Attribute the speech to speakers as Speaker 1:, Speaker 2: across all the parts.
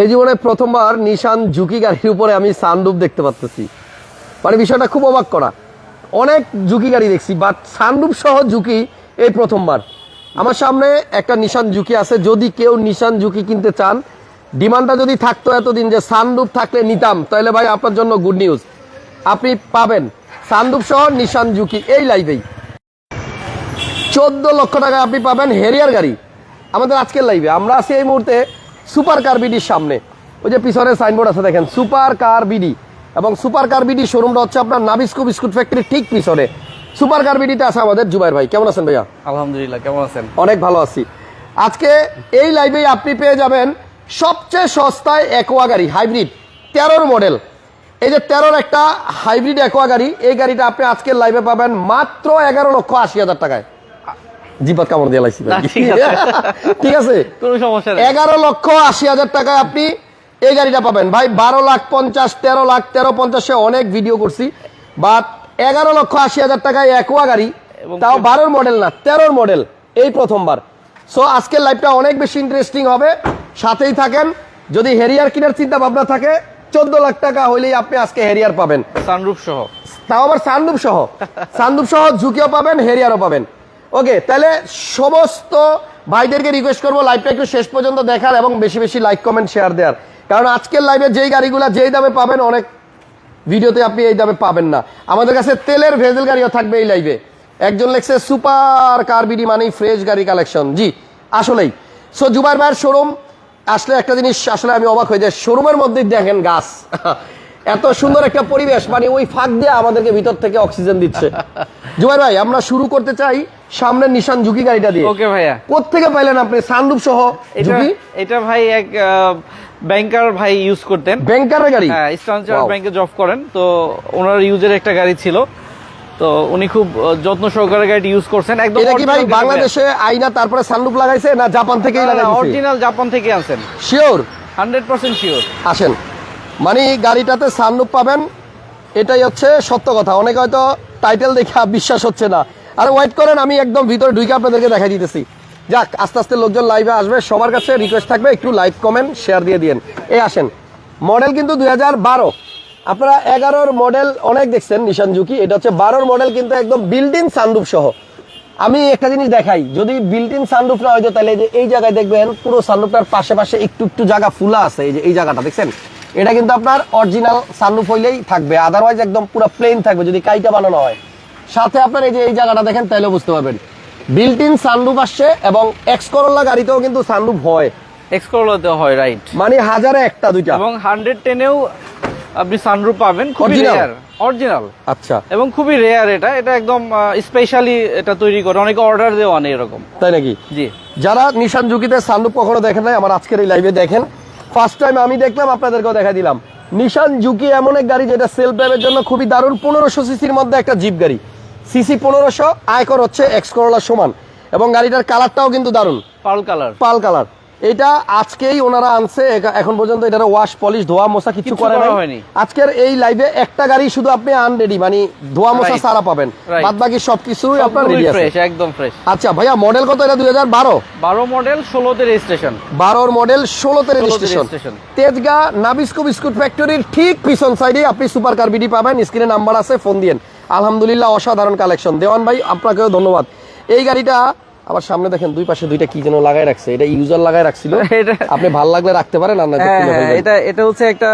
Speaker 1: এই জীবনে প্রথমবার নিশান ঝুঁকি গাড়ির উপরে আমি সানরুফ দেখতে পাচ্ছি মানে বিষয়টা খুব অবাক করা। অনেক ঝুঁকি গাড়ি দেখছি বাট সানরুফ সহ ঝুঁকি এই প্রথমবার। আমার সামনে একটা নিশান ঝুঁকি আছে, যদি কেউ নিশান ঝুঁকি কিনতে চান, ডিমান্ডটা যদি থাকতো এতদিন যে সানরুফ থাকলে নিতাম, তাহলে ভাই আপনার জন্য গুড নিউজ আপনি পাবেন সানরুফ সহ নিশান ঝুঁকি এই লাইভেই চোদ্দ লক্ষ টাকা আপনি পাবেন হেরিয়ার গাড়ি। আমাদের আজকের লাইভে আমরা আছি এই মুহূর্তে সুপার কার বিডির সামনে। ওই যে পিছনে সাইনবোর্ড আছে দেখেন সুপার কার বিডি। এবং সুপার কার বিডি শোরুমটা হচ্ছে আপনার নাবিস্কো বিস্কুট ফ্যাক্টরি ঠিক পিছনে। সুপার কার বিডিতে আছে আমাদের জুবাইর ভাই। কেমন আছেন ভাইয়া?
Speaker 2: আলহামদুলিল্লাহ কেমন আছেন?
Speaker 1: অনেক ভালো আছি। আজকে এই লাইভেই আপনি পেয়ে যাবেন সবচেয়ে সস্তায় একোয়া গাড়ি হাইব্রিড তেরোর মডেল এই যে তেরোর একটা হাইব্রিড একোয়া গাড়ি এই গাড়িটা আপনি আজকের লাইভে পাবেন মাত্র এগারো লক্ষ আশি হাজার টাকায়। জিপাত কামড় দিয়ে লাইছি
Speaker 2: ঠিক আছে। কোনো সমস্যা নেই।
Speaker 1: এগারো লক্ষ আশি হাজার টাকায় আপনি এই গাড়িটা পাবেন। ভাই বারো লাখ পঞ্চাশ তেরো লাখ তেরো পঞ্চাশে অনেক ভিডিও করছি। বাট এগারো লক্ষ আশি হাজার টাকায় একোয়া গাড়ি তাও বারোর মডেল না তেরোর মডেল এই প্রথমবার। সো আজকের লাইভটা অনেক বেশি ইন্টারেস্টিং হবে। সাথেই থাকেন। যদি হেরিয়ার কেনার চিন্তা ভাবনা থাকে চোদ্দ লাখ টাকা হইলেই আপনি আজকে হেরিয়ার পাবেন।
Speaker 2: সানরুফ সহ।
Speaker 1: তাও আবার সানরুফ সহ। সানরুফ সহ ঝুঁকিও পাবেন হেরিয়ারও পাবেন। ওকে তাহলে সমস্ত ভাইদেরকে রিকোয়েস্ট করব লাইভটা একটু শেষ পর্যন্ত দেখার এবং বেশি বেশি লাইক কমেন্ট শেয়ার দেওয়ার। কারণ আজকের লাইভে যেই গাড়িগুলো যেই দামে পাবেন, অনেক ভিডিওতে আপনি এই দামে পাবেন না। আমাদের কাছে তেলের ভেজেল গাড়িও থাকবে এই লাইভে একজন লেখছে, সুপার কার বিডি মানেই ফ্রেশ গাড়ি কালেকশন জি, আসলেই। সো জুবাইর ভাইয়ের শোরুম আসলে একটা জিনিস আসলে আমি অবাক হয়ে যাই। শোরুমের মধ্যেই দেখেন গাছ। এত সুন্দর একটা পরিবেশ মানে ওই ফাঁক দিয়ে আমাদেরকে ভিতর থেকে অক্সিজেন দিচ্ছে। জুবাইর ভাই আমরা শুরু করতে চাই সামনের নিশান ঝুঁকি গাড়িটা দিয়ে।
Speaker 2: ওকে ভাইয়া।
Speaker 1: কোথেকে পাইলেন আপনি? সানরুফ সহ ঝুঁকি?
Speaker 2: এটা ভাই এক ব্যাংকার ভাই ইউজ করতেন।
Speaker 1: ব্যাংকারের গাড়ি?
Speaker 2: হ্যাঁ চার্জ ব্যাংকে জব করেন। তো ওনার ইউজের একটা গাড়ি ছিল। তো উনি খুব যত্ন সহকারে গাড়িটি ইউজ করছেন। একদম
Speaker 1: এটা কি ভাই বাংলাদেশে আইনা তারপরে সানরুফ লাগাইছে না জাপান থেকেই লাগাইছে?
Speaker 2: অরিজিনাল জাপান থেকে আনছেন।
Speaker 1: শিওর
Speaker 2: হান্ড্রেড পার্সেন্ট শিওর
Speaker 1: আসেন। মানে গাড়িটাতে সানরুফ পাবেন, এটাই হচ্ছে সত্য কথা। অনেকে হয়তো টাইটেল দেখে বিশ্বাস হচ্ছে না। আর ওয়েট করেন, আমি একদম ভিতরে ঢুকে আপনাদেরকে দেখাই দিতেছি। যাক, আস্তে আস্তে লোকজন লাইভে আসবে, সবার কাছে রিকোয়েস্ট থাকবে, একটু লাইক কমেন্ট শেয়ার দিয়ে দিন এই আসেন। মডেল কিন্তু দুই হাজার বারো। আপনারা এগারোর মডেল অনেক দেখছেন নিশান জুকি এটা হচ্ছে বারোর মডেল কিন্তু একদম বিল্ডিং সানরুফ সহ। আমি একটা জিনিস দেখাই, যদি বিল্টিন সানরুফ না হয়তো তাহলে এই জায়গায় দেখবেন, পুরো সানরুফটার পাশে পাশে একটু একটু জায়গা ফুলা আছে, এই যে এই জায়গাটা, দেখছেন? এটা কিন্তু আপনার অরিজিনাল সানরুফ হইলেই থাকবে। আদারওয়াইজ একদম পুরো প্লেন থাকবে যদি কাইটা বানানো হয়। সাথে আপনার এই যে এই জায়গাটা দেখেন তাহলে বুঝতে পারবেন। বিল্টিন সানরুফ আসছে এবং এক্স করোলা গাড়িতেও কিন্তু সানরুফ হয়।
Speaker 2: এক্সকোলাতে হয় রাইট
Speaker 1: মানে হাজারে একটা দুইটা।
Speaker 2: এবং হান্ড্রেড টেনেও আপনি সানরুফ পাবেন খুবই? রেয়ার অরিজিনাল
Speaker 1: আচ্ছা।
Speaker 2: এবং খুবই রেয়ার এটা এটা একদম স্পেশালি এটা তৈরি করে অনেকে অর্ডার দেওয়া নেই এরকম।
Speaker 1: তাই নাকি?
Speaker 2: জি।
Speaker 1: যারা নিশান ঝুঁকিতে সানরুফ কখনো দেখেন নাই আমার আজকের এই লাইভে দেখেন। ফার্স্ট টাইম আমি দেখলাম আপনাদেরকেও দেখা দিলাম। নিশান জুকি এমন এক গাড়ি যেটা সেলফ ড্রাইভের জন্য খুবই দারুণ। পনেরোশো সিসির মধ্যে একটা জিপ গাড়ি। সিসি পনেরোশো আয়কর হচ্ছে এক্স করলার সমান। এবং গাড়িটার কালারটাও কিন্তু দারুণ।
Speaker 2: পাল কালার
Speaker 1: পাল কালার এটা আজকেই ওনারা আনছে এখন পর্যন্ত এটার ওয়াশ পলিশ ধোয়া মোছা কিছু করে
Speaker 2: হয়নি।
Speaker 1: আজকের এই লাইভে একটা গাড়ি শুধু আপনি আনরেডি মানে ধোয়া মোছা সারা পাবেন। বাদ বাকি সবকিছুই আপনার রেডি আছে।
Speaker 2: ফ্রেশ একদম ফ্রেশ
Speaker 1: আচ্ছা ভাইয়া মডেল কত? এটা দুই হাজার বারো?
Speaker 2: বারো মডেল ষোলোতে রেজিস্ট্রেশন
Speaker 1: বারোর মডেল ষোলোতে রেজিস্ট্রেশন তেজগা নাবিস্কো বিস্কুট ফ্যাক্টরির ঠিক পিছন সাইডে আপনি সুপার কার বিডি পাবেন। স্ক্রিনে নাম্বার আছে ফোন দিয়েন। আলহামদুলিল্লাহ অসাধারণ কালেকশন দেওয়ান ভাই আপনাকেও ধন্যবাদ। এই গাড়িটা আবার সামনে দেখেন দুই পাশে দুইটা কি যেন লাগাই রাখছে। এটা ইউজার লাগাই রাখছিল। আপনি ভালো লাগলে রাখতে পারেন আর না
Speaker 2: হ্যাঁ হ্যাঁ এটা এটা হচ্ছে একটা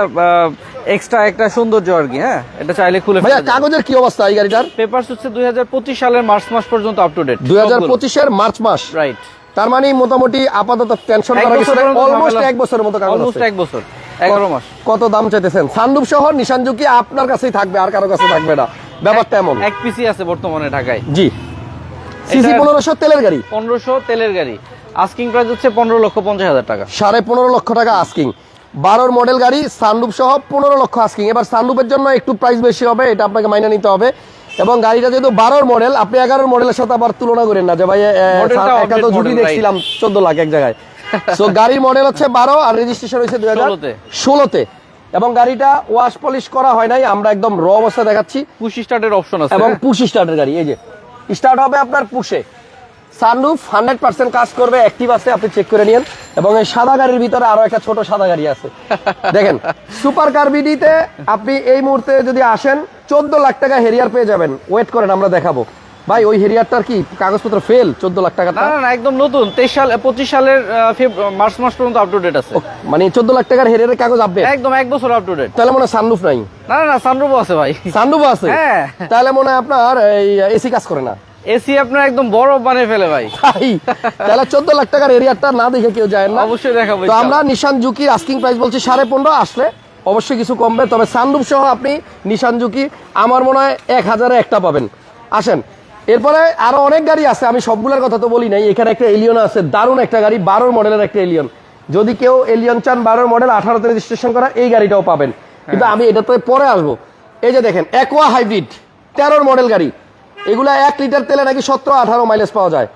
Speaker 2: এক্সট্রা একটা সৌন্দর্য আর কি হ্যাঁ? এটা চাইলে খুলে
Speaker 1: ভাইয়া কাগজের কি অবস্থা এই গাড়িটার?
Speaker 2: পেপারস হচ্ছে দুই সালের মার্চ মাস পর্যন্ত আপ টু ডেট
Speaker 1: দুই হাজার পঁচিশের মার্চ মাস।
Speaker 2: রাইট
Speaker 1: তার মানে মোটামুটি আপাতত টেনশন করা গেছে অলমোস্ট এক বছরের মতো কাগজ
Speaker 2: অলমোস্ট এক বছর এগারো মাস।
Speaker 1: কত দাম চাইতেছেন? সানরুফ সহ নিশান ঝুঁকি আপনার কাছেই থাকবে আর কারও কাছে থাকবে না। ব্যাপারটা এমন।
Speaker 2: এক পিসি আছে বর্তমানে ঢাকায়।
Speaker 1: জি। সিসি
Speaker 2: এটা-
Speaker 1: পনেরোশো তেলের গাড়ি।
Speaker 2: পনেরোশো তেলের গাড়ি। আস্কিং প্রাইস হচ্ছে পনেরো লক্ষ পঞ্চাশ হাজার টাকা।
Speaker 1: সাড়ে পনেরো লক্ষ টাকা আস্কিং বারোর মডেল গাড়ি সানরুফ সহ পনেরো লক্ষ আস্কিং এবার সানরুফের জন্য একটু প্রাইস বেশি হবে এটা আপনাকে মাইনে নিতে হবে। এবং গাড়িটা যেহেতু বারোর মডেল আপনি এগারোর মডেলের সাথে আবার তুলনা করেন না যে ভাই এ, এ, তো ঝুঁকি দেখছিলাম চোদ্দ লাখ এক জায়গায়। সো গাড়ির মডেল হচ্ছে বারো আর রেজিস্ট্রেশন হয়েছে দুই হাজার
Speaker 2: ষোলোতে।
Speaker 1: ষোলোতে। এবং গাড়িটা ওয়াশ পলিশ করা হয় নাই আমরা একদম র অবস্থা দেখাচ্ছি।
Speaker 2: পুশি স্টার্টের অপশন আছে।
Speaker 1: এবং পুশ স্টার্টের গাড়ি এই যে। স্টার্ট হবে আপনার পুষে। সানরুফ হান্ড্রেড পার্সেন্ট কাজ করবে অ্যাক্টিভ আছে, আপনি চেক করে নিন এবং এই সাদা গাড়ির ভিতরে আরও একটা ছোট সাদা গাড়ি আছে। দেখেন সুপার কার বিডিতে আপনি এই মুহূর্তে যদি আসেন, চোদ্দ লাখ টাকা হেরিয়ার পেয়ে যাবেন। ওয়েট করেন, আমরা দেখাবো। ভাই ওই হেরিয়ারটার কি কাগজপত্র ফেল চোদ্দ লাখ টাকা
Speaker 2: না না একদম নতুন। তেইশ সাল পঁচিশ সালের মার্চ মাস পর্যন্ত আপ টু ডেট আছে
Speaker 1: মানে চোদ্দ লাখ টাকার হেরিয়ারের কাগজ আপডেট
Speaker 2: একদম এক বছর আপ টু ডেট
Speaker 1: তাহলে মনে হয় সানরুফ নাই।
Speaker 2: না না সানরুফ আছে ভাই।
Speaker 1: সানরুফ আছে?
Speaker 2: হ্যাঁ।
Speaker 1: তাহলে মনে হয় আপনার এই এসি কাজ করে না।
Speaker 2: এসি আপনার একদম বড় বানিয়ে ফেলে ভাই।
Speaker 1: তাই তাহলে চোদ্দ লাখ টাকার এরিয়ারটা না দেখে কেউ যায় না।
Speaker 2: অবশ্যই দেখাবো
Speaker 1: তো আমরা নিশান জুকির আস্কিং প্রাইস বলছি সাড়ে পনেরো আসলে অবশ্যই কিছু কমবে। তবে সানরুফ সহ আপনি নিশান জুকি আমার মনে হয় এক হাজারে একটা পাবেন। আসেন এরপরে আরও অনেক গাড়ি আছে, আমি সবগুলোর কথা তো বলি নাই। এখানে একটা এলিয়ন আছে, দারুণ একটা গাড়ি, বারোর মডেলের একটা এলিয়ন যদি কেউ এলিয়ন চান, বারোর মডেল আঠারোতে রেজিস্ট্রেশন করা, এই গাড়িটাও পাবেন। কিন্তু আমি এটাতে পরে আসব। এই যে দেখেন একোয়া হাইব্রিড তেরোর মডেল গাড়ি। এগুলা এক লিটার তেলে নাকি সতেরো আঠারো মাইলেজ পাওয়া যায়।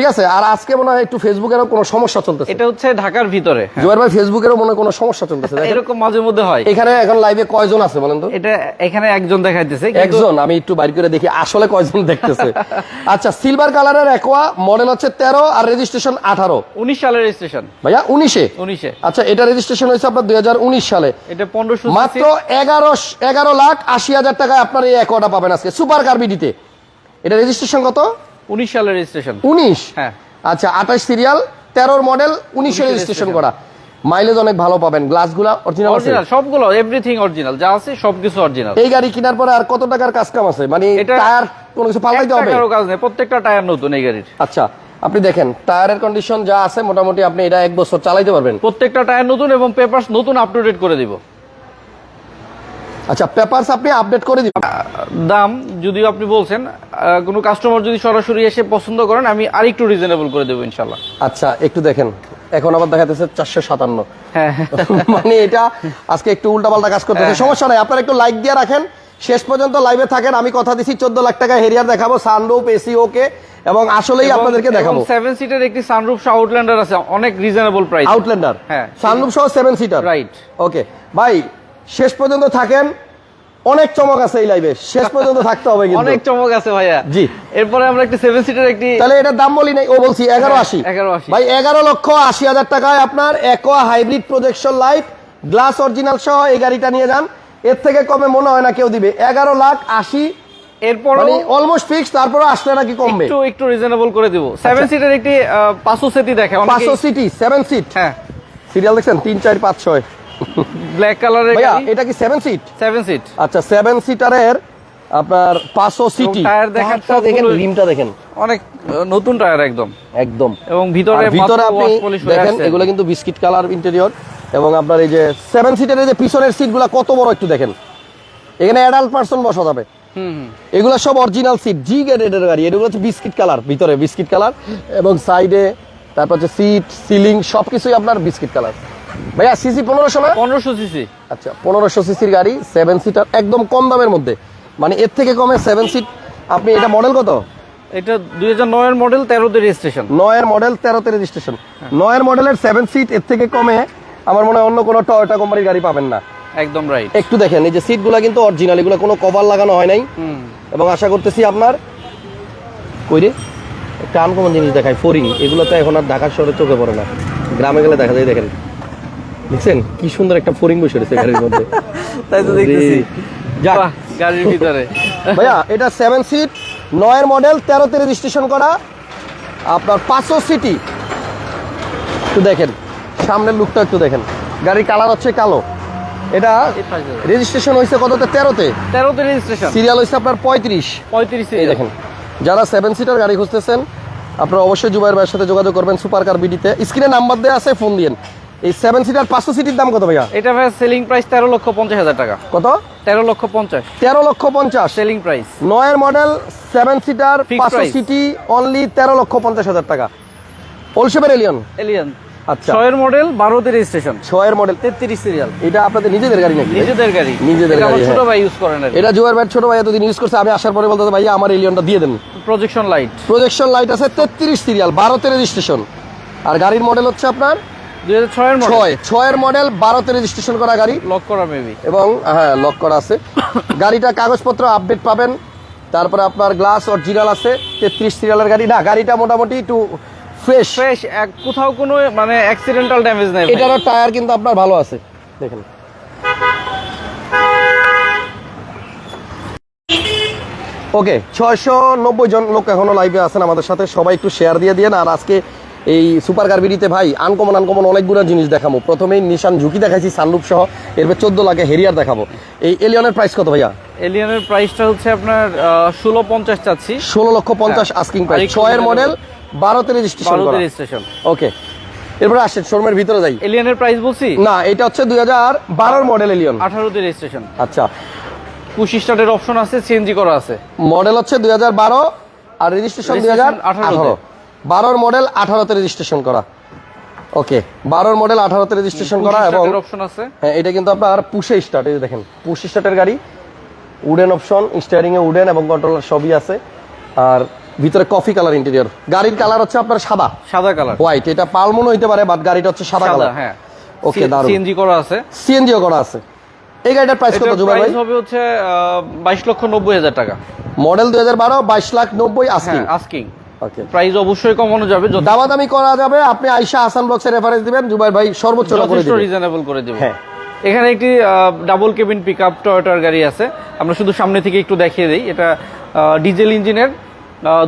Speaker 1: ঠিক আছে? আর আজকে মনে হয় একটু ফেসবুকেরও কোনো সমস্যা চলতেছে।
Speaker 2: এটা হচ্ছে ঢাকার ভিতরে।
Speaker 1: জোয়ার ভাই ফেসবুকেরও মনে কোনো সমস্যা চলতেছে।
Speaker 2: এরকম মাঝে মধ্যে হয়।
Speaker 1: এখানে এখন লাইভে কয়জন আছে বলেন তো?
Speaker 2: এটা এখানে একজন দেখাইতেছে
Speaker 1: একজন আমি একটু বাইর করে দেখি আসলে কয়জন দেখতেছে। আচ্ছা সিলভার কালারের একোয়া মডেল হচ্ছে তেরো আর রেজিস্ট্রেশন আঠারো।
Speaker 2: উনিশ সালের রেজিস্ট্রেশন
Speaker 1: ভাইয়া উনিশে?
Speaker 2: উনিশে।
Speaker 1: আচ্ছা এটা রেজিস্ট্রেশন হয়েছে আপনার দুই হাজার উনিশ সালে।
Speaker 2: এটা পনেরোশো
Speaker 1: মাত্র এগারো এগারো লাখ আশি হাজার টাকায় আপনার এই একোয়াটা পাবেন আজকে। সুপার কার্বিডিতে এটা রেজিস্ট্রেশন কত?
Speaker 2: উনিশ সালের রেজিস্ট্রেশন
Speaker 1: উনিশ?
Speaker 2: হ্যাঁ।
Speaker 1: আচ্ছা আঠাশ সিরিয়াল তেরোর মডেল উনিশে রেজিস্ট্রেশন করা। মাইলেজ অনেক ভালো পাবেন গ্লাসগুলা অরিজিনাল
Speaker 2: অরিজিনাল সবগুলো এভরিথিং অরিজিনাল যা আছে সবকিছু অরিজিনাল
Speaker 1: এই গাড়ি কেনার পরে আর কত টাকার কাজ কাম আছে? মানে টায়ার কোনো কিছু পাল্টাইতে হবে?
Speaker 2: টাকারও কাজ নেই প্রত্যেকটা টায়ার নতুন এই গাড়ির।
Speaker 1: আচ্ছা আপনি দেখেন টায়ারের কন্ডিশন যা আছে মোটামুটি আপনি এটা এক বছর চালাইতে পারবেন।
Speaker 2: প্রত্যেকটা টায়ার নতুন এবং পেপারস নতুন আপ টু ডেট করে দিব।
Speaker 1: আচ্ছা পেপারস আপনি আপডেট করে দিবেন।
Speaker 2: দাম যদিও আপনি বলছেন কোনো কাস্টমার যদি সরাসরি এসে পছন্দ করেন আমি আরেকটু রিজনেবল করে দেবো ইনশাল্লাহ
Speaker 1: আচ্ছা একটু দেখেন এখন আবার দেখাতেছে চারশো সাতান্ন।
Speaker 2: হ্যাঁ।
Speaker 1: মানে এটা আজকে একটু উল্টাপাল্টা কাজ করতেছে। সমস্যা নাই আপনারা একটু লাইক দিয়ে রাখেন। শেষ পর্যন্ত লাইভে থাকেন আমি কথা দিছি চোদ্দ লাখ টাকা হেরিয়ার দেখাবো সানরুপ এসি ওকে এবং আসলেই আপনাদেরকে দেখাবো।
Speaker 2: সেভেন সিটার একটি সানরুফ আউটল্যান্ডার আছে অনেক রিজনেবল প্রাইস
Speaker 1: আউটল্যান্ডার
Speaker 2: হ্যাঁ।
Speaker 1: সানরুপ সহ সেভেন সিটার
Speaker 2: রাইট
Speaker 1: ওকে ভাই শেষ পর্যন্ত থাকেন। অনেক চমক আছে এই লাইভে শেষ পর্যন্ত থাকতে হবে কিন্তু।
Speaker 2: অনেক চমক আছে ভাইয়া।
Speaker 1: জি।
Speaker 2: এরপরে আমরা একটি সেভেন সিটের একটি
Speaker 1: তাহলে এটার দাম বলি নাই ও বলছি এগারো আশি।
Speaker 2: 11.80
Speaker 1: ভাই এগারো লক্ষ আশি হাজার টাকায় আপনার Aqua hybrid projection light glass original সহ এই গাড়িটা নিয়ে যান। এর থেকে কমে মনে হয় না কেউ দিবে। এগারো লাখ আশি।
Speaker 2: এরপর
Speaker 1: মানে অলমোস্ট ফিক্স তারপরে আসলে নাকি কমবে।
Speaker 2: একটু একটু রিজনেবল করে দিব। সেভেন সিটের একটি পাঁচশো সিটি দেখে
Speaker 1: পাঁচশো সিটি সেভেন সিট
Speaker 2: হ্যাঁ।
Speaker 1: সিরিয়াল দেখছেন? তিন চার পাঁচ ছয়।
Speaker 2: ব্ল্যাক কালারের
Speaker 1: ভাইয়া এটা কি সেভেন সিট
Speaker 2: সেভেন সিট
Speaker 1: আচ্ছা সেভেন সিটারের আপনার পাঁচশো সিটি।
Speaker 2: টায়ার দেখেন
Speaker 1: দেখেন রিমটা দেখেন।
Speaker 2: অনেক নতুন টায়ার একদম।
Speaker 1: একদম।
Speaker 2: এবং ভিতরে
Speaker 1: ভিতরে আপনি দেখেন এগুলো কিন্তু বিস্কিট কালার ইন্টেরিয়র এবং আপনার এই যে সেভেন সিটের যে পিছনের সিটগুলো কত বড় একটু দেখেন। এখানে অ্যাডাল্ট পার্সন বসা যাবে এগুলো সব অরিজিনাল সিট জি গ্রেডের গাড়ি। এগুলো হচ্ছে বিস্কিট কালার ভিতরে বিস্কিট কালার এবং সাইডে তারপর হচ্ছে সিট সিলিং সবকিছুই আপনার বিস্কিট কালার ভাইয়া সিসি পনেরোশো না?
Speaker 2: পনেরোশো সিসি।
Speaker 1: আচ্ছা পনেরোশো সিসির গাড়ি সেভেন সিটার একদম কম দামের মধ্যে। মানে এর থেকে কমে সেভেন সিট আপনি এটা মডেল কত?
Speaker 2: এটা দুই হাজার নয়ের মডেল তেরোতে রেজিস্ট্রেশন
Speaker 1: নয়ের মডেল তেরোতে রেজিস্ট্রেশন নয়ের মডেলের সেভেন সিট এর থেকে কমে আমার মনে হয় অন্য কোনো টয়োটা কোম্পানির গাড়ি পাবেন না।
Speaker 2: একদম রাইট
Speaker 1: একটু দেখেন এই যে সিটগুলো কিন্তু অরিজিনাল এগুলো কোনো কভার লাগানো হয় নাই। এবং আশা করতেছি আপনার কই রে? একটা আনকমন জিনিস দেখায় ফোরিং এগুলো তো এখন আর ঢাকার শহরে চোখে পড়ে না। গ্রামে গেলে দেখা যায় দেখেন। দেখছেন? কি সুন্দর একটা ফোরিং বসে রয়েছে গাড়ির মধ্যে।
Speaker 2: তাই তো দেখতেছি।
Speaker 1: যাক।
Speaker 2: গাড়ির ভিতরে।
Speaker 1: ভাইয়া এটা সেভেন সিট নয়ের মডেল তেরোতে রেজিস্ট্রেশন করা। আপনার পাঁচশো সিটি একটু দেখেন সামনের লুকটা একটু দেখেন। গাড়ির কালার হচ্ছে কালো। এটা রেজিস্ট্রেশন হয়েছে কততে? তেরোতে।
Speaker 2: তেরোতে রেজিস্ট্রেশন
Speaker 1: সিরিয়াল হয়েছে আপনার পঁয়ত্রিশ।
Speaker 2: পঁয়ত্রিশে
Speaker 1: এই দেখেন যারা সেভেন সিটার গাড়ি খুঁজতেছেন আপনারা অবশ্যই জুবাইর ভাইয়ের সাথে যোগাযোগ করবেন সুপার কার বিডিতে স্ক্রিনে নাম্বার দেওয়া আছে ফোন দিয়েন। এই সেভেন সিটার পাঁচশো সিটির দাম কত ভাইয়া?
Speaker 2: এটা ভাই সেলিং প্রাইস তেরো লক্ষ পঞ্চাশ হাজার টাকা।
Speaker 1: কত?
Speaker 2: তেরো লক্ষ পঞ্চাশ।
Speaker 1: তেরো লক্ষ পঞ্চাশ।
Speaker 2: সেলিং প্রাইস
Speaker 1: নয়ের মডেল সেভেন সিটার পাঁচশো. সিটি অনলি তেরো লক্ষ পঞ্চাশ হাজার টাকা। ওলসেপের এলিয়ন
Speaker 2: এলিয়ান
Speaker 1: আচ্ছা।
Speaker 2: ছয়ের মডেল বারোতে রেজিস্ট্রেশন
Speaker 1: ছয়ের মডেল
Speaker 2: তেত্রিশ সিরিয়াল
Speaker 1: এটা আপনাদের নিজেদের গাড়ি নাকি
Speaker 2: নিজেদের গাড়ি।
Speaker 1: নিজেদের গাড়ি,
Speaker 2: ছোট
Speaker 1: হ্যাঁ।
Speaker 2: ভাই ইউজ করেন
Speaker 1: এটা জুয়ার ভাইয়ের ছোট ভাই এতদিন ইউজ করছে আমি আসার পরে বলতে ভাই আমার এলিয়নটা দিয়ে দেন।
Speaker 2: প্রজেকশন লাইট
Speaker 1: প্রজেকশন লাইট আছে তেত্রিশ সিরিয়াল বারোতে রেজিস্ট্রেশন আর গাড়ির মডেল হচ্ছে আপনার ছয়। ছয়ের মডেল বারোতে রেজিস্ট্রেশন করা গাড়ি।
Speaker 2: লক করা মেবি
Speaker 1: এবং হ্যাঁ লক করা আছে। গাড়িটা কাগজপত্র আপডেট পাবেন। তারপরে আপনার গ্লাস অরিজিনাল আছে তেত্রিশ সিরিয়ালের গাড়ি। না গাড়িটা মোটামুটি একটু ফ্রেশ
Speaker 2: ফ্রেশ কোথাও কোনো মানে অ্যাক্সিডেন্টাল ড্যামেজ নেই।
Speaker 1: এটারও টায়ার কিন্তু আপনার ভালো আছে। দেখেন। ওকে ছয়শো নব্বই জন লোক এখনও লাইভে আছেন আমাদের সাথে। সবাই একটু শেয়ার দিয়ে দিয়েন। আর আজকে এই সুপার কারবিডিতে ভাই আনকমন আনকমন অনেকগুলো জিনিস দেখাবো। প্রথমেই নিশান ঝুঁকি দেখাইছি সানরুপ সহ। এরপর চোদ্দ লাখে হেরিয়ার দেখাবো। এই এলিয়নের প্রাইস কত ভাইয়া?
Speaker 2: এলিয়নের প্রাইসটা হচ্ছে আপনার ষোলো পঞ্চাশ চাচ্ছি।
Speaker 1: ষোলো লক্ষ পঞ্চাশ আস্কিং প্রাইস ছয়ের মডেল বারোতে রেজিস্ট্রেশন
Speaker 2: রেজিস্ট্রেশন
Speaker 1: ওকে এরপরে আসেন শোরুমের ভিতরে যাই।
Speaker 2: এলিয়নের প্রাইস বলছি?
Speaker 1: না এটা হচ্ছে দুই হাজার বারোর মডেল এলিয়ন।
Speaker 2: আঠারোতে রেজিস্ট্রেশন
Speaker 1: আচ্ছা।
Speaker 2: পুশ স্টার্টের অপশন আছে সিএনজি করা আছে।
Speaker 1: মডেল হচ্ছে দুই হাজার বারো আর রেজিস্ট্রেশন দুই হাজার আঠারো বারোর মডেল আঠারোতে রেজিস্ট্রেশন করা। ওকে বারোর মডেল আঠারোতে রেজিস্ট্রেশন করা এবং
Speaker 2: অপশন আছে?
Speaker 1: হ্যাঁ এটা কিন্তু আপনার পুষে স্টার্ট এই দেখেন পুশ স্টার্টের গাড়ি উডেন অপশন স্টিয়ারিং এ উডেন এবং কন্ট্রোলার সবই আছে। আর ভিতরে কফি কালার ইন্টেরিয়র গাড়ির কালার হচ্ছে আপনার সাদা।
Speaker 2: সাদা কালার
Speaker 1: হোয়াইট এটা পালমন হইতে পারে বাট গাড়িটা হচ্ছে সাদা কালার
Speaker 2: হ্যাঁ।
Speaker 1: ওকে দারুণ
Speaker 2: সিএনজি করা আছে।
Speaker 1: সিএনজিও করা আছে। এই গাড়িটার প্রাইস কত জুবাই ভাই?
Speaker 2: হবে হচ্ছে বাইশ লক্ষ নব্বই হাজার টাকা।
Speaker 1: মডেল দুই হাজার বারো বাইশ লাখ নব্বই আশি
Speaker 2: হ্যাঁ আস্কিং
Speaker 1: ওকে
Speaker 2: প্রাইস অবশ্যই কমানো যাবে
Speaker 1: দামাদামি করা যাবে আপনি আয়শা আসান বক্সের রেফারেন্স দিবেন জুবাই ভাই সর্বোচ্চ দিবেন।
Speaker 2: রিজনেবল করে দেবো
Speaker 1: হ্যাঁ।
Speaker 2: এখানে একটি ডাবল কেবিন পিক আপ টয়োটার গাড়ি আছে। আমরা শুধু সামনে থেকে একটু দেখিয়ে দিই এটা ডিজেল ইঞ্জিনের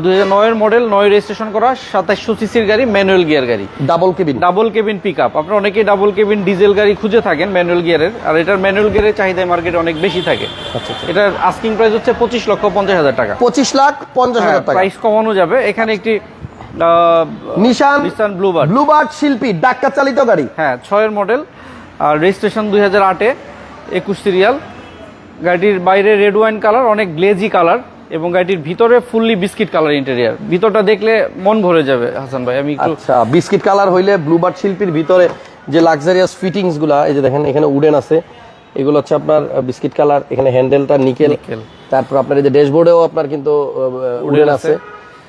Speaker 2: দুই হাজার মডেল নয় রেজিস্ট্রেশন করা সাতাশশো সিসির গাড়ি ম্যানুয়াল গিয়ার গাড়ি।
Speaker 1: Double cabin
Speaker 2: double cabin pick up আপনারা অনেকেই ডাবল কেবিন ডিজেল গাড়ি খুঁজে থাকেন ম্যানুয়াল গিয়ারের আর এটার ম্যানুয়াল গিয়ারের চাহিদা মার্কেটে অনেক বেশি থাকে।
Speaker 1: আচ্ছা আচ্ছা
Speaker 2: এটার আস্কিং প্রাইস হচ্ছে পঁচিশ লক্ষ পঞ্চাশ হাজার টাকা।
Speaker 1: পঁচিশ লাখ পঞ্চাশ হাজার টাকা।
Speaker 2: প্রাইস কমানো যাবে। এখানে একটি
Speaker 1: নিশান
Speaker 2: নিসান ব্লুবার্ড
Speaker 1: ব্লুবার্ড শিল্পী ডাক্কা চালিত গাড়ি।
Speaker 2: হ্যাঁ ছয়ের মডেল আর রেজিস্ট্রেশন দুই হাজার আটে একুশ সিরিয়াল গাড়িটির বাইরে রেড ওয়াইন কালার অনেক গ্লেজি কালার এবং গাড়িটির ভিতরে ফুললি বিস্কিট কালার ইন্টেরিয়ার। ভিতরটা দেখলে মন ভরে যাবে হাসান ভাই। আমি একটু
Speaker 1: আচ্ছা বিস্কিট কালার হইলে ব্লুবার্ড শিল্পীর ভিতরে যে লাক্সারিয়াস ফিটিংসগুলা এই যে দেখেন এখানে উডেন আছে। এগুলো হচ্ছে আপনার বিস্কিট কালার এখানে হ্যান্ডেলটা নিকেল। তারপর আপনার এই যে ড্যাশবোর্ডেও আপনার কিন্তু উডেন আছে।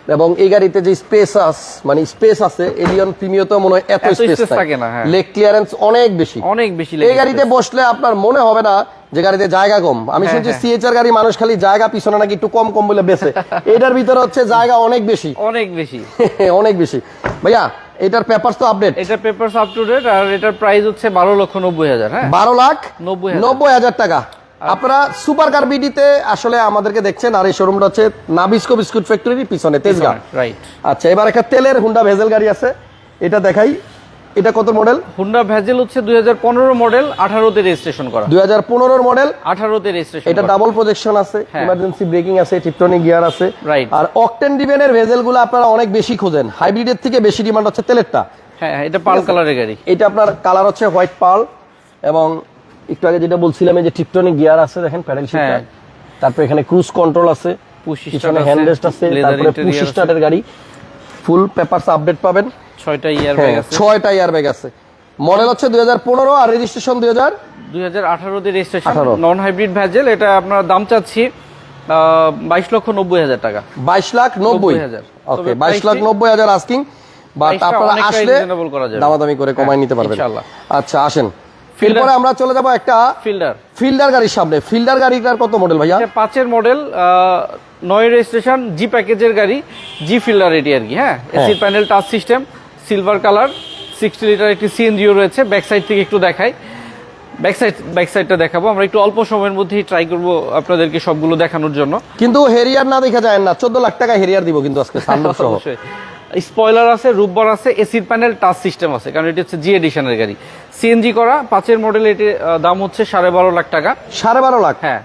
Speaker 1: এবং এই গাড়িতে যে স্পেস মানে স্পেস আছে এলিয়ন প্রিমিয়তে মনে হয় এত স্পেস
Speaker 2: থাকে না, হ্যাঁ।
Speaker 1: লেগ ক্লিয়ারেন্স অনেক বেশি।
Speaker 2: অনেক বেশি
Speaker 1: এই গাড়িতে বসলে আপনার মনে হবে না যে গাড়িতে জায়গা কম। আমি
Speaker 2: হ্যাঁ,
Speaker 1: শুনছি
Speaker 2: হ্যাঁ।
Speaker 1: সিএচআর গাড়ি মানুষ খালি জায়গা পিছনে নাকি একটু কম কম বলে বেছে এটার ভিতরে হচ্ছে জায়গা অনেক বেশি।
Speaker 2: অনেক বেশি।
Speaker 1: অনেক বেশি। ভাইয়া এটার পেপার তো আপডেট
Speaker 2: এটা পেপারস আপ টু ডেট আর এটার প্রাইস হচ্ছে বারো লক্ষ নব্বই হাজার হ্যাঁ।
Speaker 1: বারো লাখ
Speaker 2: নব্বই হাজার।
Speaker 1: নব্বই হাজার টাকা। আপনারা সুপার কার বিডিতে আসলে আমাদেরকে দেখছেন আর এই শোরুমটা হচ্ছে নাবিস্কো বিস্কুট ফ্যাক্টরির পিছনে তেজগাঁ।
Speaker 2: রাইট
Speaker 1: আচ্ছা এবার একটা তেলের হুন্ডা ভেজেল গাড়ি আছে এটা দেখাই। এটা কত মডেল
Speaker 2: হুন্ডা ভ্যাজেল হচ্ছে দুই হাজার পনেরো মডেল আঠারোতে রেজিস্ট্রেশন করা।
Speaker 1: দুই হাজার মডেল
Speaker 2: আঠারোতে রেজিস্ট্রেশন
Speaker 1: এটা ডাবল প্রজেকশন আছে
Speaker 2: হ্যাঁ।
Speaker 1: ইমার্জেন্সি ব্রেকিং আছে টিপটনিক গিয়ার আছে. আর অকটেন ডিভেনের ভেজেলগুলো আপনারা অনেক বেশি খোঁজেন হাইব্রিডের থেকে বেশি ডিমান্ড হচ্ছে তেলেরটা।
Speaker 2: হ্যাঁ হ্যাঁ, এটা পাল কালারের গাড়ি।
Speaker 1: এটা আপনার কালার হচ্ছে হোয়াইট পাল এবং একটু আগে যেটা বলছিলাম যে টিপটনিক গিয়ার আছে দেখেন প্যাডেল শিটটা।
Speaker 2: হ্যাঁ।
Speaker 1: তারপর এখানে ক্রুজ কন্ট্রোল আছে পিছনে
Speaker 2: আছে,
Speaker 1: হ্যান্ড রেস্ট আছে তারপরে পুশ স্টার্টের গাড়ি। ফুল পেপারস আপডেট পাবেন।
Speaker 2: ছয়টা ইয়ার
Speaker 1: হ্যাঁ
Speaker 2: ব্যাগ আছে।
Speaker 1: ছয়টা ইয়ার ব্যাগ আছে। মডেল হচ্ছে দুই হাজার পনেরো আর রেজিস্ট্রেশন দুই হাজার
Speaker 2: দুই হাজার আঠারোতে রেজিস্ট্রেশন নন হাইব্রিড ভ্যাজেল এটা আপনার দাম চাচ্ছি বাইশ লক্ষ নব্বই হাজার টাকা।
Speaker 1: বাইশ লাখ নব্বই।
Speaker 2: 90,000
Speaker 1: ওকে
Speaker 2: তবে
Speaker 1: বাইশ লাখ
Speaker 2: price-টি-
Speaker 1: নব্বই হাজার আস্কিং বাট আপনারা আসলে। দামাদামি করে কমাই নিতে পারবেন।
Speaker 2: ইনশাআল্লাহ।
Speaker 1: আচ্ছা আসেন। এরপরে আমরা চলে যাব একটা
Speaker 2: ফিল্ডার
Speaker 1: ফিল্ডার গাড়ির সামনে। ফিল্ডার গাড়িটার কত মডেল ভাইয়া?
Speaker 2: পাঁচের মডেল নয় রেজিস্ট্রেশন জি প্যাকেজের গাড়ি জি ফিল্ডার এটি আর কি হ্যাঁ? AC panel touch system silver colour sixty litre একটি সিএনজিও রয়েছে ব্যাক সাইড থেকে একটু দেখাই। ব্যাক সাইড ব্যাক সাইডটা দেখাবো আমরা একটু অল্প সময়ের মধ্যেই ট্রাই করব আপনাদেরকে সবগুলো দেখানোর জন্য।
Speaker 1: কিন্তু হেরিয়ার না দেখা যায় না চোদ্দ লাখ টাকা হেরিয়ার দিব কিন্তু আজকে
Speaker 2: অবশ্যই। স্পয়লার আছে রুববার আছে এসির প্যানেল টাচ সিস্টেম আছে কারণ এটি হচ্ছে জি এডিশনের গাড়ি। সিএনজি করা পাঁচের মডেল এটির দাম হচ্ছে সাড়ে বারো লাখ টাকা।
Speaker 1: সাড়ে বারো লাখ?
Speaker 2: হ্যাঁ।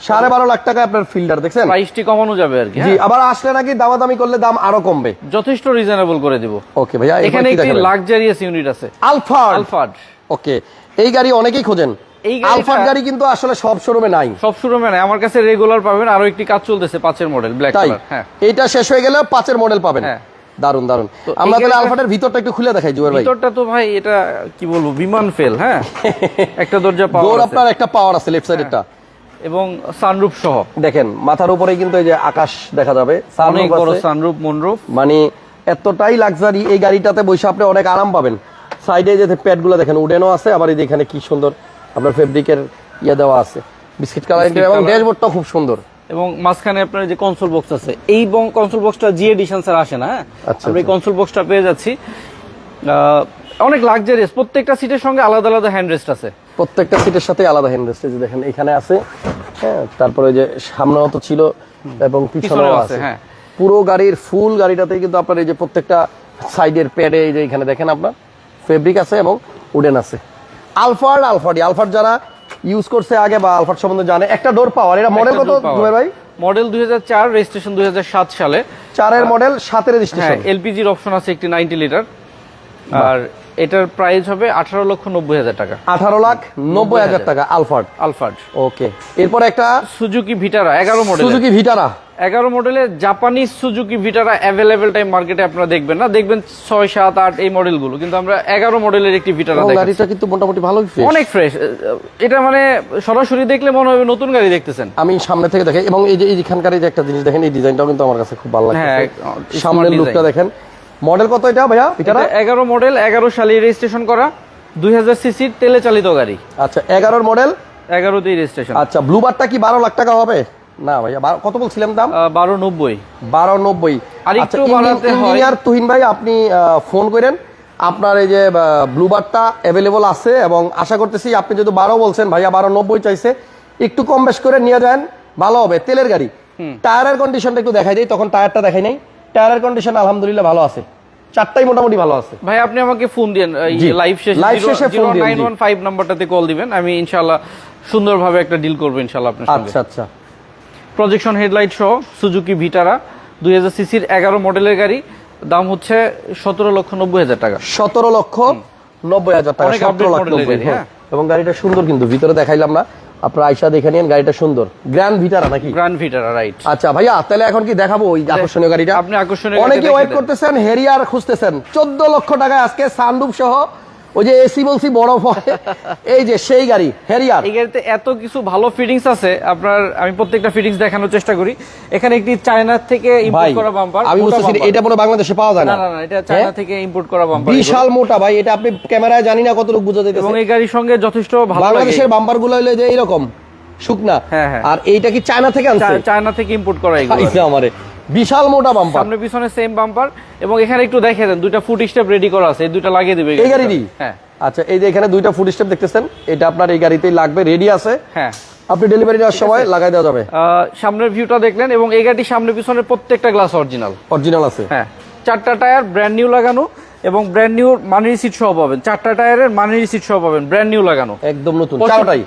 Speaker 1: সাড়ে বারো লাখ টাকা আপনার ফিল্ডার দেখছেন?
Speaker 2: প্রাইসটি কমানো যাবে আর কি হ্যাঁ।
Speaker 1: আবার আসলে নাকি দামাদামি করলে দাম আরও কমবে?
Speaker 2: যথেষ্ট রিজনেবল করে দিব।
Speaker 1: ওকে ভাইয়া
Speaker 2: এখানে একটি লাক্সারিয়াস ইউনিট আছে।
Speaker 1: আলফা
Speaker 2: আলফাড
Speaker 1: ওকে এই গাড়ি অনেকেই খোঁজেন।
Speaker 2: এই
Speaker 1: আলফার গাড়ি কিন্তু আসলে সব শোরুমে নাই।
Speaker 2: সব শুরু মানে আমার কাছে রেগুলার পাবেন আরও একটি কাজ চলতেছে পাঁচের মডেল ব্ল্যাক কালার হ্যাঁ।
Speaker 1: এইটা শেষ হয়ে গেলে পাঁচের মডেল পাবেন।
Speaker 2: হ্যাঁ। দারুণ দারুণ
Speaker 1: আমরা তাহলে আলফাটার ভিতরটা একটু খুলে দেখাই জুয়ার ভাই।
Speaker 2: ভিতরটা তো ভাই এটা কি বলব বিমান ফেল হ্যাঁ? একটা দরজা পাওয়া
Speaker 1: ডোর আপনার একটা পাওয়ার আছে লেফট সাইডেরটা
Speaker 2: এবং সানরুফ সহ।
Speaker 1: দেখেন মাথার উপরে কিন্তু এই যে আকাশ দেখা যাবে
Speaker 2: অনেক বড়। সানরুফ মনরুফ
Speaker 1: মানে এতটাই লাক্সারি এই গাড়িটাতে বসে আপনি অনেক আরাম পাবেন। সাইডে যে প্যাডগুলো দেখেন উডেনও আছে আবার এই যে এখানে কি সুন্দর আপনার ফেব্রিকের ইয়ে দেওয়া আছে। বিস্কিট কালার এবং
Speaker 2: colour।
Speaker 1: ড্যাশবোর্ডটা খুব সুন্দর।
Speaker 2: এবং মাঝখানে আপনার যে কনসোল বক্স আছে এই কনসোল বক্সটা জি এডিশন স্যার আসে না হ্যাঁ?
Speaker 1: আচ্ছা,
Speaker 2: আমরা এই
Speaker 1: আচ্ছা।
Speaker 2: কনসোল বক্সটা পেয়ে যাচ্ছি। অনেক লাক্সারিয়াস প্রত্যেকটা সিটের সঙ্গে আলাদা আলাদা হ্যান্ড রেস্ট আছে।
Speaker 1: প্রত্যেকটা সিটের সাথে আলাদা হ্যান্ড রেস্ট দেখেন এখানে আছে হ্যাঁ তারপরে যে সামনেও তো ছিল এবং পিছনেও
Speaker 2: আছে,
Speaker 1: আছে
Speaker 2: হ্যাঁ।
Speaker 1: পুরো গাড়ির ফুল গাড়িটাতে কিন্তু আপনার এই যে প্রত্যেকটা সাইডের প্যাডে এই যে এখানে দেখেন আপনার ফেব্রিক আছে এবং উডেন আছে। আলফার্ড আলফার্ড আলফার্ড যারা ইউজ করছে আগে বা আলফার সম্বন্ধে জানে। একটা ডোর পাওয়ার এটা মডেল কত জুবাই ভাই?
Speaker 2: মডেল দুই হাজার চার রেজিস্ট্রেশন দুই হাজার সাত সালে।
Speaker 1: চারের মডেল সাতের
Speaker 2: হ্যাঁ
Speaker 1: রেজিস্ট্রেশন
Speaker 2: এলপিজির অপশন আছে একটি নাইনটি লিটার আর এটার প্রাইস হবে আঠারো লক্ষ নব্বই হাজার টাকা।
Speaker 1: আঠারো লাখ নব্বই হাজার টাকা আলফার্ড
Speaker 2: আলফার্ড
Speaker 1: ওকে এরপর একটা
Speaker 2: সুজুকি ভিটারা এগারো মডেল
Speaker 1: সুজুকি ভিটারা
Speaker 2: এগারো মডেলের Japanese Suzuki Vitara available time মার্কেটে আপনারা দেখবেন না। দেখবেন ছয় সাত আট এই মডেলগুলো কিন্তু আমরা এগারো মডেলের একটি ভিটারা
Speaker 1: গাড়িটা কিন্তু মোটামুটি fresh।
Speaker 2: অনেক ফ্রেশ এটা মানে সরাসরি দেখলে মনে হবে নতুন গাড়ি দেখতেছেন।
Speaker 1: আমি সামনে থেকে দেখে এবং এই যে এইখানকার এই যে একটা জিনিস দেখেন এই ডিজাইনটাও কিন্তু আমার কাছে খুব ভালো লাগে
Speaker 2: হ্যাঁ,
Speaker 1: সামনের লুকটা দেখেন। মডেল কত এটা ভাইয়া ভিটারা
Speaker 2: এগারো মডেল এগারো সালে রেজিস্ট্রেশন করা। দুই হাজার সিসির তেলে চালিত গাড়ি।
Speaker 1: আচ্ছা এগারোর মডেল
Speaker 2: এগারোতেই রেজিস্ট্রেশন
Speaker 1: আচ্ছা ব্লু বারটা কি বারো লাখ টাকা হবে? না ভাইয়া কত বলছিলাম দাম?
Speaker 2: বারো নব্বই।
Speaker 1: বারো নব্বই। আচ্ছা। ইঞ্জিনিয়ার তুহিন ভাই আপনি ফোন করেন। আপনার এই যে ব্লু বারটা অ্যাভেলেবল আছে এবং আশা করতেছি আপনি বারো বলছেন ভাইয়া বারো নব্বই চাইছে একটু কম বেশ করে নিয়ে যান ভালো হবে। তেলের গাড়ি। টায়ারের কন্ডিশনটা একটু দেখাই দিই তখন টায়ারটা দেখাই নাই। টায়ারের কন্ডিশন আলহামদুলিল্লাহ ভালো আছে। চারটাই মোটামুটি ভালো আছে।
Speaker 2: ভাই আপনি আমাকে ফোন দিন। লাইভ শেষে
Speaker 1: Live শেষে phone দিন,
Speaker 2: নাইন
Speaker 1: জি।
Speaker 2: ওয়ান ফাইভ নাম্বারটাতে কল দিবেন আমি ইনশাল্লাহ সুন্দরভাবে একটা ডিল করব ইনশাল্লাহ আপনার সঙ্গে।
Speaker 1: আচ্ছা আচ্ছা।
Speaker 2: প্রজেকশন হেডলাইট সহ সুজুকি ভিটারা দুই হাজার সিসির এগারো মডেলের গাড়ি। দাম হচ্ছে সতেরো লক্ষ নব্বই হাজার টাকা।
Speaker 1: সতেরো লক্ষ নব্বই হাজার টাকা সতেরো
Speaker 2: এর
Speaker 1: নব্বই হ্যাঁ।
Speaker 2: হ্যাঁ।
Speaker 1: এবং গাড়িটা সুন্দর কিন্তু ভিতরে দেখাইলাম না। আপনার আইসা দেখে নিন গাড়িটা সুন্দর। গ্র্যান্ড ভিটারা নাকি?
Speaker 2: গ্র্যান্ড ভিটারা রাইট
Speaker 1: আচ্ছা ভাইয়া তাহলে এখন কি দেখাবো ওই আকর্ষণীয় গাড়িটা?
Speaker 2: আপনি আকর্ষণীয়
Speaker 1: অনেকে ওয়েট করতেছেন হেরিয়ার খুঁজতেছেন। চোদ্দ লক্ষ টাকায় আজকে সানরুফ সহ ওই যে এসি বলছি বড় হয়। এই যে সেই গাড়ি হেরিয়ার
Speaker 2: এই গাড়িতে এত কিছু ভালো ফিটিংস আছে আপনার আমি প্রত্যেকটা ফিটিংস দেখানোর চেষ্টা করি। এখানে একটি চায়না থেকে ইম্পোর্ট করা বাম্পার
Speaker 1: আমি বুঝতেছি এটা মনে বাংলাদেশে পাওয়া যায়
Speaker 2: না।
Speaker 1: না
Speaker 2: না এটা চায়না
Speaker 1: হ্যাঁ?
Speaker 2: থেকে ইম্পোর্ট করা বাম্পার
Speaker 1: বিশাল মোটা ভাই এটা আপনি ক্যামেরায় জানি না কতটুকু বুঝা
Speaker 2: এবং এই গাড়ির সঙ্গে যথেষ্ট ভালো লাগে।
Speaker 1: বাংলাদেশের বাম্পারগুলো হইল যে এইরকম শুকনা।
Speaker 2: হ্যাঁ, হ্যাঁ।
Speaker 1: আর এইটা কি চায়না থেকে আনছে?
Speaker 2: চায়না থেকে ইম্পোর্ট করা এগুলো।
Speaker 1: আমারে। বিশাল মোটা বাম্পার
Speaker 2: সামনে পিছনে সেম বাম্পার এবং এখানে একটু দেখে দেন দুইটা ফুট স্টেপ রেডি করা আছে এই দুইটা লাগিয়ে দিবে
Speaker 1: এই গাড়িরই?
Speaker 2: হ্যাঁ।
Speaker 1: আচ্ছা এই যে এখানে দুইটা ফুট স্টেপ দেখতেছেন এটা আপনার এই গাড়িতেই লাগবে রেডি আছে।
Speaker 2: হ্যাঁ।
Speaker 1: আপনি ডেলিভারি নেওয়ার সময় লাগাই দেওয়া যাবে।
Speaker 2: সামনের ভিউটা দেখলেন এবং এই গাড়ির সামনে পিছনে প্রত্যেকটা গ্লাস অরিজিনাল
Speaker 1: অরিজিনাল আছে।
Speaker 2: হ্যাঁ। চারটা টায়ার ব্র্যান্ড নিউ লাগানো এবং ব্র্যান্ড নিউ মানির সিট সহ পাবেন। চারটা টায়ারের মানির সিট সহ পাবেন ব্র্যান্ড নিউ লাগানো।
Speaker 1: একদম নতুন।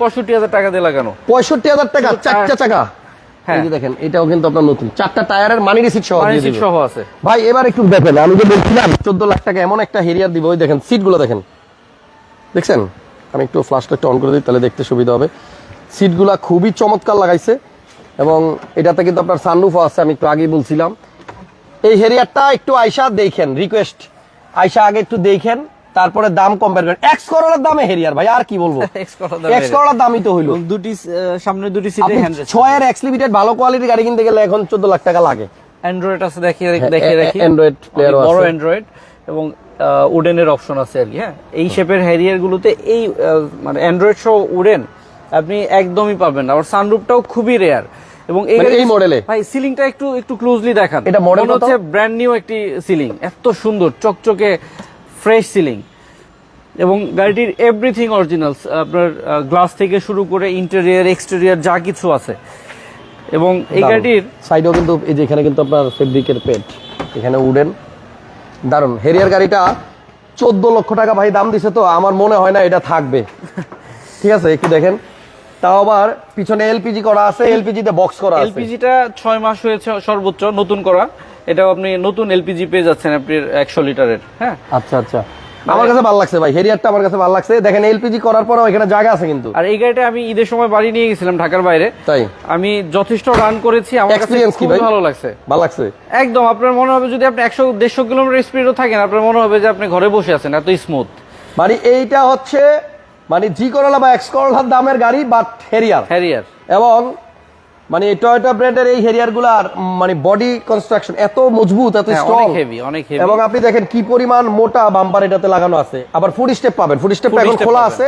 Speaker 2: পঁয়ষট্টি হাজার টাকা দিয়ে লাগানো।
Speaker 1: পঁয়ষট্টি হাজার টাকা চারটা চাকা। এই যে দেখেন এটাও কিন্তু আপনার নতুন। চারটা টায়ারের মানি রিসিট সহ
Speaker 2: মানির
Speaker 1: দিয়ে
Speaker 2: সিট
Speaker 1: দিবে।
Speaker 2: সহ আছে।
Speaker 1: ভাই এবার একটু দেখেন আমি যে বলছিলাম চোদ্দ লাখ টাকা এমন একটা হেরিয়ার দিব ওই দেখেন সিটগুলো দেখেন। দেখছেন? আমি একটু অন করে দিই তাহলে দেখতে সুবিধা হবে। সিটগুলা খুবই চমৎকার লাগাইছে এবং এটাতে কিন্তু আপনার সানরুফও আছে আমি একটু আগেই বলছিলাম। এই হেরিয়ারটা একটু আয়সা দেখেন রিকোয়েস্ট আয়সা আগে একটু দেখেন। তারপরে দাম কম্পেয়ার করেন। এক্স করোলার দামে হেরিয়ার ভাই আর কি বলব? এক্স করোলার দামই তো হইল।
Speaker 2: দুটি সামনে দুটি সিটে হ্যান্ড
Speaker 1: ছয়ের এক্স লিমিটেড ভালো কোয়ালিটির গাড়ি কিনতে গেলে এখন চোদ্দ লাখ টাকা লাগে।
Speaker 2: অ্যান্ড্রয়েড আছে দেখিয়ে দেখিয়ে
Speaker 1: এ-
Speaker 2: রাখি।
Speaker 1: Android player
Speaker 2: বড় অ্যান্ড্রয়েড এবং উডেনের অপশন আছে আর কি হ্যাঁ? এই শেপের হ্যারিয়ার গুলোতে এই মানে অ্যান্ড্রয়েড সহ উডেন আপনি একদমই পাবেন না। আর সানরুফটাও খুবই রেয়ার এবং এই
Speaker 1: মানে এই model
Speaker 2: ভাই সিলিংটা একটু একটু ক্লোজলি দেখান।
Speaker 1: এটা মডেল
Speaker 2: হচ্ছে ব্র্যান্ড নিউ একটি সিলিং এত সুন্দর চকচকে ফ্রেশ সিলিং এবং গাড়িটির এভরিথিং অরিজিনাল আপনার গ্লাস থেকে শুরু করে ইন্টেরিয়ার এক্সটেরিয়ার যা কিছু আছে। এবং এই গাড়িটির
Speaker 1: সাইডেও কিন্তু এই যে এখানে কিন্তু আপনার ফেব্রিকের পেট এখানে উডেন দারুণ হেরিয়ার গাড়িটা চোদ্দ লক্ষ টাকা ভাই দাম দিছে তো আমার মনে হয় না এটা থাকবে। ঠিক আছে একটু দেখেন। তাও আবার পিছনে এলপিজি করা আছে এলপিজি তে বক্স করা আছে।
Speaker 2: এলপিজিটা ছয় মাস হয়েছে সর্বোচ্চ নতুন করা। এটাও আপনি নতুন এলপিজি পেয়ে যাচ্ছেন আপনি একশো লিটারের হ্যাঁ?
Speaker 1: আচ্ছা আচ্ছা। আমার কাছে ভালো লাগছে ভাই হেরিয়ারটা আমার কাছে ভালো লাগছে। দেখেন এলপিজি করার পরেও এখানে জায়গা আছে কিন্তু।
Speaker 2: আর এই গাড়িটা আমি ঈদের সময় বাড়ি নিয়ে গেছিলাম ঢাকার বাইরে।
Speaker 1: তাই?
Speaker 2: আমি যথেষ্ট রান করেছি আমার কাছে
Speaker 1: ভাই?
Speaker 2: ভালো লাগছে।
Speaker 1: ভালো লাগছে?
Speaker 2: একদম আপনার মনে হবে যদি আপনি একশো দেড়শো কিলোমিটার স্পিডও থাকেন আপনার মনে হবে যে আপনি ঘরে বসে আছেন এত স্মুথ
Speaker 1: মানে এইটা হচ্ছে মানে জি করলা বা এক্স করলার দামের গাড়ি বাট হেরিয়ার
Speaker 2: হেরিয়ার
Speaker 1: এবং মানে টয়োটা ব্র্যান্ডের এই হেরিয়ারগুলার মানে বডি কনস্ট্রাকশন এত মজবুত এত
Speaker 2: হ্যাঁ,
Speaker 1: স্ট্রং
Speaker 2: অনেক heavy, অনেক heavy।
Speaker 1: এবং আপনি দেখেন কি পরিমাণ মোটা বাম্পার এটাতে লাগানো আছে। আবার ফুড স্টেপ পাবেন ফুড স্টেপ এখন খোলা আছে।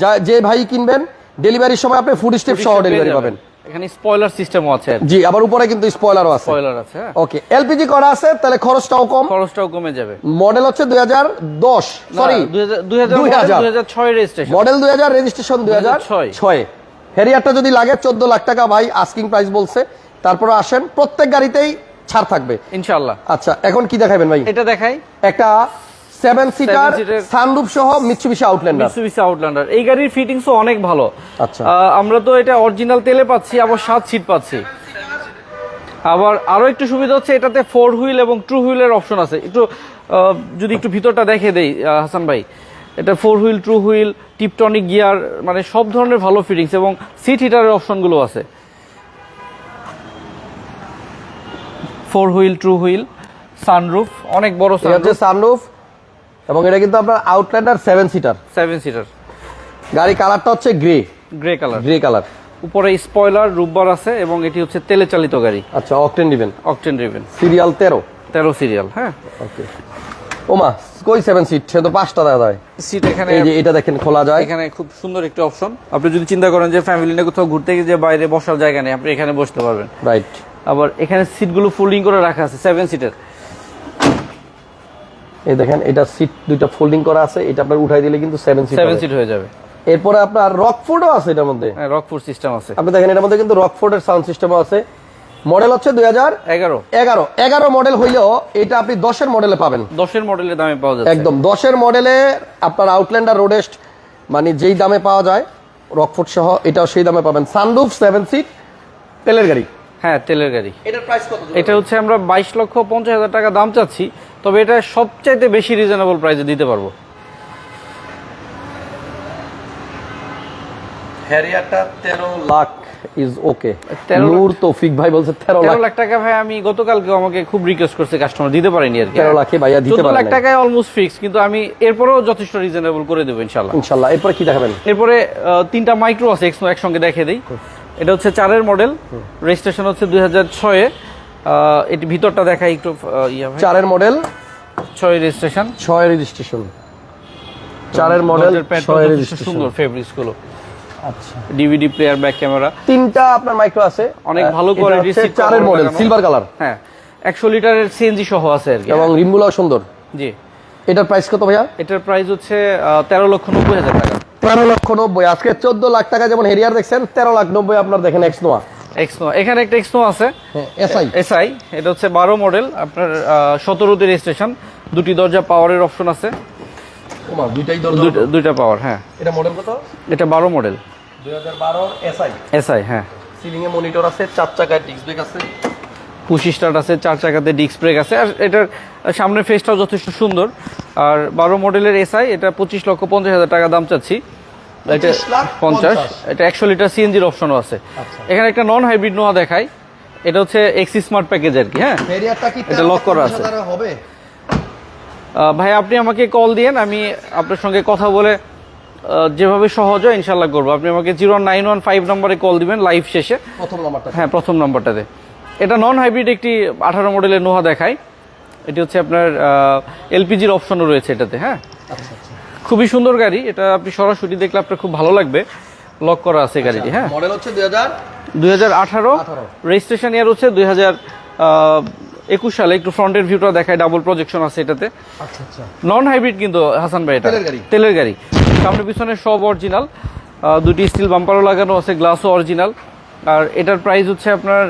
Speaker 1: যা যে ভাই কিনবেন ডেলিভারির সময় আপনি ফুড স্টেপ সহ ডেলিভারি পাবেন।
Speaker 2: এখানে স্পয়লার সিস্টেমও আছে।
Speaker 1: জি আবার উপরে কিন্তু স্পয়লারও আছে।
Speaker 2: স্পয়লার আছে হ্যাঁ।
Speaker 1: ওকে এলপিজি করা আছে তাহলে খরচটাও কম।
Speaker 2: খরচটাও কমে যাবে।
Speaker 1: মডেল হচ্ছে দুই হাজার দশ সরি 2000
Speaker 2: দুই হাজার ছয় রেজিস্ট্রেশন
Speaker 1: মডেল দুই হাজার রেজিস্ট্রেশন দুই হাজার
Speaker 2: 2006
Speaker 1: ছয়। হেরিয়ারটা যদি লাগে চোদ্দ লাখ টাকা ভাই আস্কিং প্রাইস বলছে। তারপরে আসেন প্রত্যেক গাড়িতেই ছাড় থাকবে।
Speaker 2: ইনশাআল্লাহ।
Speaker 1: আচ্ছা এখন কি দেখাবেন ভাই?
Speaker 2: এটা দেখাই।
Speaker 1: একটা সেভেন সিটার সানরুফ সহ মিৎসুবিশি আউটল্যান্ডার
Speaker 2: মিৎসুবিশি আউটল্যান্ডার এই গাড়ির ফিটিংসও অনেক ভালো।
Speaker 1: আচ্ছা।
Speaker 2: আমরা তো এটা অরিজিনাল তেলে পাচ্ছি আবার সাত সিট পাচ্ছি। আবার আরও একটু সুবিধা হচ্ছে এটাতে ফোর হুইল এবং টু হুইলের অপশন আছে। একটু যদি একটু ভিতরটা দেখে দেই হাসান ভাই। এটা four wheel two wheel tiptronic gear মানে সব ধরনের ভালো ফিটিংস এবং সিট হিটারের অপশনগুলো আছে। Four wheel two wheel sunroof অনেক বড় সানরুফ
Speaker 1: সানরুফ এবং এটা কিন্তু আপনার Outlander seven seater
Speaker 2: seven seater
Speaker 1: গাড়ি কালারটা হচ্ছে grey
Speaker 2: grey colour
Speaker 1: grey colour
Speaker 2: উপরে স্পয়লার রুববার আছে এবং এটি হচ্ছে তেলে চালিত গাড়ি।
Speaker 1: আচ্ছা অকটেন দিবেন
Speaker 2: অকটেন ড্রিভেন
Speaker 1: সিরিয়াল তেরো।
Speaker 2: তেরো সিরিয়াল হ্যাঁ।
Speaker 1: ওকে ওমা কই সেভেন সিট সে তো পাঁচটা দেওয়া যায়।
Speaker 2: সিট এখানে
Speaker 1: এই যে এটা দেখেন খোলা যায়।
Speaker 2: এখানে খুব সুন্দর একটি অপশন আপনি যদি চিন্তা করেন যে ফ্যামিলি নিয়ে কোথাও ঘুরতে গিয়ে যে বাইরে বসার জায়গা নেই আপনি এখানে বসতে পারবেন।
Speaker 1: রাইট
Speaker 2: আবার এখানে সিটগুলো ফোল্ডিং করে রাখা আছে সেভেন সিটের
Speaker 1: এই দেখেন এটা সিট দুইটা ফোল্ডিং করা আছে এটা আপনার উঠাই দিলে কিন্তু সেভেন সিট
Speaker 2: সেভেন সিট হয়ে যাবে।
Speaker 1: এরপরে আপনার রকফোর্ডও আছে এটার মধ্যে।
Speaker 2: হ্যাঁ রকফুড সিস্টেম আছে।
Speaker 1: আপনি দেখেন এটার মধ্যে কিন্তু রকফোর্ডের সাউন্ড সিস্টেমও আছে। মডেল হচ্ছে দুই হাজার
Speaker 2: এগারো।
Speaker 1: এগারো। এগারো মডেল হইলেও এটা আপনি দশের মডেলে পাবেন।
Speaker 2: দশের মডেলের দামে পাওয়া যায়
Speaker 1: একদম দশের মডেলে আপনার আউটল্যান্ডার রোডেস্ট মানে যেই দামে পাওয়া যায় রকফোর্ড সহ এটাও সেই দামে পাবেন। সানরুফ সেভেন সিট তেলের গাড়ি।
Speaker 2: হ্যাঁ তেলের গাড়ি।
Speaker 1: এটার প্রাইস কত
Speaker 2: এটা হচ্ছে আমরা বাইশ লক্ষ পঞ্চাশ হাজার টাকা দাম চাচ্ছি তবে এটা সবচাইতে বেশি রিজনেবল প্রাইসে দিতে পারব।
Speaker 1: হ্যারিয়ারটা তেরো লাখ ইজ ওকে নূর তৌফিক ভাই বলছে তেরো লাখ
Speaker 2: তেরো লাখ। টাকা ভাই আমি গতকালকে আমাকে খুব রিকোয়েস্ট করছে কাস্টমার দিতে পারিনি আর কি।
Speaker 1: তেরো লাখে ভাইয়া দিতে পারেন
Speaker 2: লাখ টাকায় অলমোস্ট ফিক্স কিন্তু আমি এরপরেও যথেষ্ট রিজনেবল করে দেবো ইনশাল্লাহ
Speaker 1: ইনশাল্লাহ এরপরে কি দেখাবেন?
Speaker 2: এরপরে তিনটা মাইক্রো আছে এক্সনো একসঙ্গে দেখে দিই। এটা হচ্ছে চারের মডেল রেজিস্ট্রেশন হচ্ছে দুই হাজার ছয়ে এটি ভিতরটা দেখাই একটু ইয়া ভাই।
Speaker 1: চারের মডেল
Speaker 2: ছয় রেজিস্ট্রেশন
Speaker 1: ছয় রেজিস্ট্রেশন চারের মডেল ছয় রেজিস্ট্রেশন
Speaker 2: সুন্দর ফেব্রিক্সগুলো।
Speaker 1: আচ্ছা।
Speaker 2: ডিভিডি প্লেয়ার ব্যাক ক্যামেরা
Speaker 1: তিনটা আপনার মাইক্রো আছে।
Speaker 2: অনেক ভালো cover
Speaker 1: চারের মডেল সিলভার কালার
Speaker 2: হ্যাঁ একশো লিটারের সিএনজি সহ আছে আর কি।
Speaker 1: এবং রিমগুলাও সুন্দর।
Speaker 2: জি।
Speaker 1: এটার প্রাইস কত ভাইয়া?
Speaker 2: এটার প্রাইস হচ্ছে তেরো লক্ষ নব্বই হাজার টাকা।
Speaker 1: তেরো লক্ষ নব্বই। আজকে চোদ্দ লাখ টাকা যেমন হেরিয়ার দেখছেন তেরো লাখ নব্বই আপনার দেখেন এক্স নোয়া
Speaker 2: এক্সনো এখানে একটা এক্সনো আছে।
Speaker 1: এসআই
Speaker 2: এসআই এটা হচ্ছে বারো মডেল আপনার সতেরোতে রেজিস্ট্রেশন দুটি দরজা পাওয়ারের অপশন আছে।
Speaker 1: ওমা দুইটাই
Speaker 2: দুইটা- পাওয়ার হ্যাঁ।
Speaker 1: এটা মডেল কত?
Speaker 2: এটা বারো মডেল
Speaker 1: এসআই
Speaker 2: এসআই হ্যাঁ।
Speaker 1: সিলিং এ মনিটর আছে চার চাকায় ডিস্ক ব্রেক আছে।
Speaker 2: পুশি স্টার্ট আছে চার চাকাতে ডিস্ক ব্রেক আছে। আর এটার সামনের ফেসটাও যথেষ্ট সুন্দর। আর বারো মডেলের এসআই এটা পঁচিশ লক্ষ পঞ্চাশ হাজার টাকা দাম চাচ্ছি। এটা
Speaker 1: 25
Speaker 2: পঞ্চাশ। এটা একশো লিটার সিএনজির অপশনও আছে।
Speaker 1: আচ্ছা।
Speaker 2: এখানে একটা নন হাইব্রিড নোয়া দেখাই। এটা হচ্ছে এক্সি স্মার্ট প্যাকেজ আর কি হ্যাঁ। এটা lock করা আছে।
Speaker 1: হবে?
Speaker 2: ভাই আপনি আমাকে কল দিয়েন আমি আপনার সঙ্গে কথা বলে যেভাবে সহজ হয় ইনশাল্লাহ করব। আপনি আমাকে জিরো নাইন ওয়ান ফাইভ নম্বরে কল দিবেন লাইভ শেষে।
Speaker 1: প্রথম নাম্বারটা
Speaker 2: হ্যাঁ প্রথম নম্বরটাতে। এটা নন হাইব্রিড একটি আঠারো মডেলের নোহা দেখায়। এটি হচ্ছে আপনার এলপিজির অপশনও রয়েছে এটাতে হ্যাঁ?
Speaker 1: আচ্ছা আচ্ছা।
Speaker 2: খুবই সুন্দর গাড়ি। এটা আপনি সরাসরি দেখলে আপনার খুব ভালো লাগবে। লক করা আছে গাড়িটি হ্যাঁ?
Speaker 1: মডেল হচ্ছে দুই হাজার
Speaker 2: দুই হাজার আঠারো। রেজিস্ট্রেশন ইয়ার হচ্ছে দুই হাজার একুশ সালে একটু ফ্রন্টের ভিউটা দেখায় ডাবল প্রজেকশন আছে এটাতে।
Speaker 1: আচ্ছা আচ্ছা।
Speaker 2: নন হাইব্রিড কিন্তু হাসান ভাই এটা।
Speaker 1: তেলের গাড়ি।
Speaker 2: তেলের গাড়ি। সামনে পিছনে সব অরিজিনাল দুটি স্টিল বাম্পারও লাগানো আছে গ্লাসও অরিজিনাল আর এটার প্রাইস হচ্ছে আপনার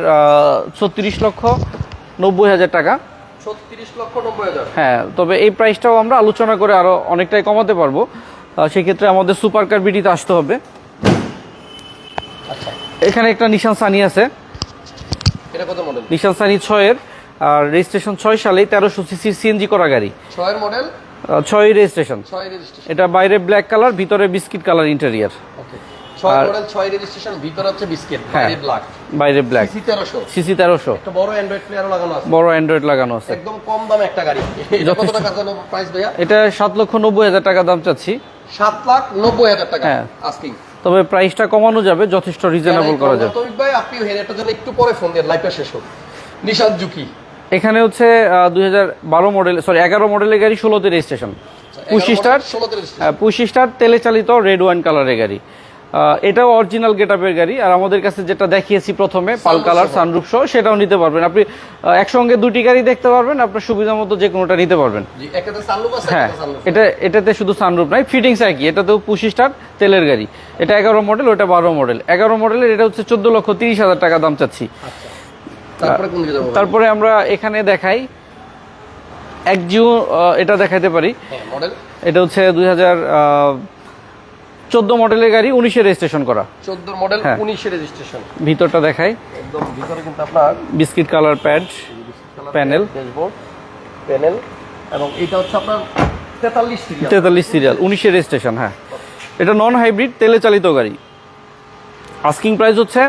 Speaker 2: ছত্রিশ লক্ষ নব্বই হাজার টাকা।
Speaker 1: লক্ষ
Speaker 2: হ্যাঁ তবে এই প্রাইসটাও আমরা আলোচনা করে আরও অনেকটাই কমাতে পারব। সেক্ষেত্রে আমাদের সুপার কার বিডিতে আসতে হবে।
Speaker 1: আচ্ছা।
Speaker 2: এখানে একটা নিশান সানি আছে।
Speaker 1: এটা কত মডেল
Speaker 2: নিশান সানি ছয়ের। আর রেজিস্ট্রেশন ছয় সালে তেরোশো সিসির সিএনজি করা গাড়ি।
Speaker 1: ছয়ের মডেল?
Speaker 2: ছয় রেজিস্ট্রেশন। এটা বাইরে ব্ল্যাক কালার ভিতরে বিস্কিট কালার ইন্টেরিয়ার।
Speaker 1: বাইরে ব্ল্যাক সিসি তেরোশো।
Speaker 2: সিসি
Speaker 1: বড় অ্যান্ড্রয়েড লাগানো আছে।
Speaker 2: বড় অ্যান্ড্রয়েড লাগানো আছে।
Speaker 1: একদম কম দামে একটা গাড়ি। এটা
Speaker 2: সাত লক্ষ নব্বই হাজার টাকা দাম চাচ্ছি।
Speaker 1: সাত লাখ নব্বই হাজার টাকা
Speaker 2: হ্যাঁ। তবে প্রাইসটা কমানো যাবে যথেষ্ট রিজনেবল করা যাবে।
Speaker 1: ভাই আপনি হেরিয়ারটার জন্য একটু পরে ফোন দিয়ে লাইভটা শেষ হোক। নিশাদ জুকি।
Speaker 2: এখানে হচ্ছে দুই হাজার বারো মডেল সরি এগারো মডেলের গাড়ি ষোলোতে registration push start push start তেলে চালিত রেড ওয়াইন কালারের গাড়ি। এটাও অরিজিনাল গেটআপের গাড়ি আর আমাদের কাছে যেটা দেখিয়েছি প্রথমে পাল কালার
Speaker 1: সহ।
Speaker 2: সানরুফ সহ সেটাও নিতে পারবেন। আপনি একসঙ্গে দুটি গাড়ি দেখতে পারবেন আপনার সুবিধা মতো যে কোনোটা নিতে পারবেন। হ্যাঁ এটা এটাতে শুধু সানরুফ নাই ফিটিংস একই এটাতেও পুশি স্টার তেলের গাড়ি। এটা এগারো মডেল ওটা বারো মডেল এগারো মডেলের এটা হচ্ছে চোদ্দ লক্ষ তিরিশ হাজার টাকা দাম চাচ্ছি।
Speaker 1: তারপরে
Speaker 2: আমরা এখানে দেখাই। এক জিও এটা দেখাইতে পারি।
Speaker 1: হ্যাঁ
Speaker 2: এটা হচ্ছে দুই হাজার চোদ্দ মডেলের গাড়ি উনিশে রেজিস্ট্রেশন করা।
Speaker 1: 14 মডেল
Speaker 2: হ্যাঁ।
Speaker 1: 19 রেজিস্ট্রেশন।
Speaker 2: ভিতরটা দেখাই।
Speaker 1: একদম ভিতরে কিন্তু আপনার
Speaker 2: biscuit colour pad panel.
Speaker 1: Dashboard panel. এবং এটা হচ্ছে আপনার 43 সিরিয়াল
Speaker 2: তেতাল্লিশ সিরিয়াল উনিশে রেজিস্ট্রেশন হ্যাঁ। এটা নন হাইব্রিড তেলে চালিত গাড়ি। আস্কিং প্রাইস হচ্ছে